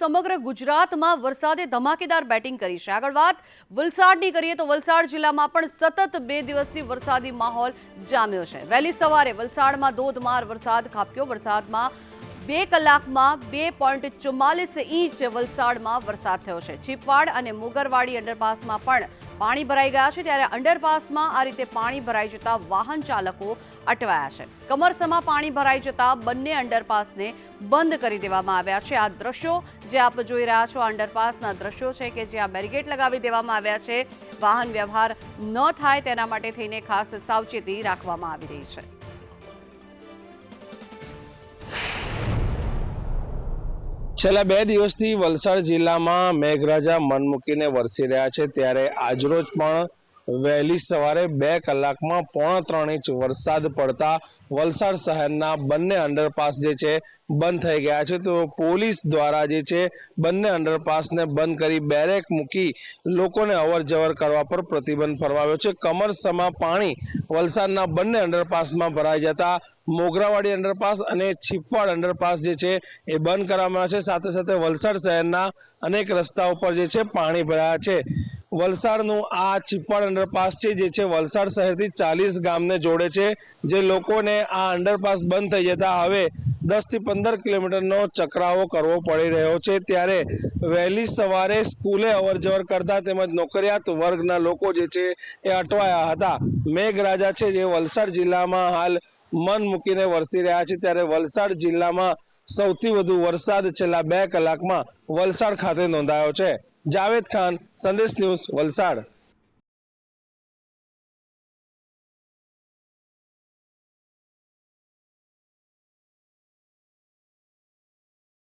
સમગ્ર ગુજરાતમાં વરસાદે ધમાકેદાર બેટિંગ કરી છે. આગળ વાત, વલસાડની કરીએ તો વલસાડ જિલ્લામાં પણ સતત બે દિવસથી વરસાદી માહોલ જામ્યો છે. વહેલી સવારે વલસાડમાં ધોધમાર વરસાદ ખાબક્યો. વરસાદમાં બે કલાકમાં બે પોઈન્ટ ચુમ્માલીસ ઇંચ વલસાડમાં વરસાદ થયો છે. છીપવાડ અને મુગરવાડી અંડરપાસમાં પણ પાણી ભરાઈ ગયા છે ત્યારે અંડરપાસમાં આ રીતે પાણી ભરાઈ જતા વાહન ચાલકો અટવાયા છે. કમરસમાં પાણી ભરાઈ જતા બંને અંડરપાસને બંધ કરી દેવામાં આવ્યા છે. આ દ્રશ્યો જે આપ જોઈ રહ્યા છો અંડરપાસના દ્રશ્યો છે કે જ્યાં બેરિગેટ લગાવી દેવામાં આવ્યા છે. વાહન વ્યવહાર ન થાય તેના માટે થઈને ખાસ સાવચેતી રાખવામાં આવી રહી છે. છેલ્લા બે દિવસથી વલસાડ જિલ્લામાં મેઘરાજા મન મૂકીને વરસી રહ્યા છે. ત્યારે આજરોજ પણ વહેલી સવારે બે કલાકમાં પોણા ત્રણ ઇંચ વરસાદ પડતા વલસાડ શહેરના બંને અંડરપાસ જે છે, બંધ થઈ ગયા છે. તો પોલીસ દ્વારા જે છે, બંને અંડરપાસને બંધ કરી બેરેક મૂકી લોકોને અવર જવર કરવા પર પ્રતિબંધ ફરમાવ્યો છે. કમરસમાં પાણી વલસાડના બંને અંડરપાસમાં ભરાઈ જતા મોગરાવાડી અંડરપાસ અને છીપવાડ અંડરપાસ જે છે, એ બંધ કરવામાં આવ્યા છે. સાથે સાથે વલસાડ શહેરના અનેક રસ્તા ઉપર જે છે, પાણી ભરાયા છે. વલસાડનું આ છીપવાડ અંડરપાસ છે, જે છે વલસાડ શહેરથી ચાલીસ ગામને જોડે છે. જે લોકોને આ અંડરપાસ બંધ થઈ જતા હવે દસથી પંદર કિલોમીટરનો ચકરાવો કરવો પડી રહ્યો છે. ત્યારે વહેલી સવારે સ્કૂલે અવર જવર કરતા તેમજ નોકરિયાત વર્ગના લોકો જે છે એ અટવાયા હતા. મેઘરાજા છે, જે વલસાડ જિલ્લામાં હાલ મન મૂકીને વરસી રહ્યા છે. ત્યારે વલસાડ જિલ્લામાં સૌથી વધુ વરસાદ છેલ્લા બે કલાકમાં વલસાડ ખાતે નોંધાયો છે. જાવેદ ખાન સંદેશ ન્યૂઝ વલસાડ.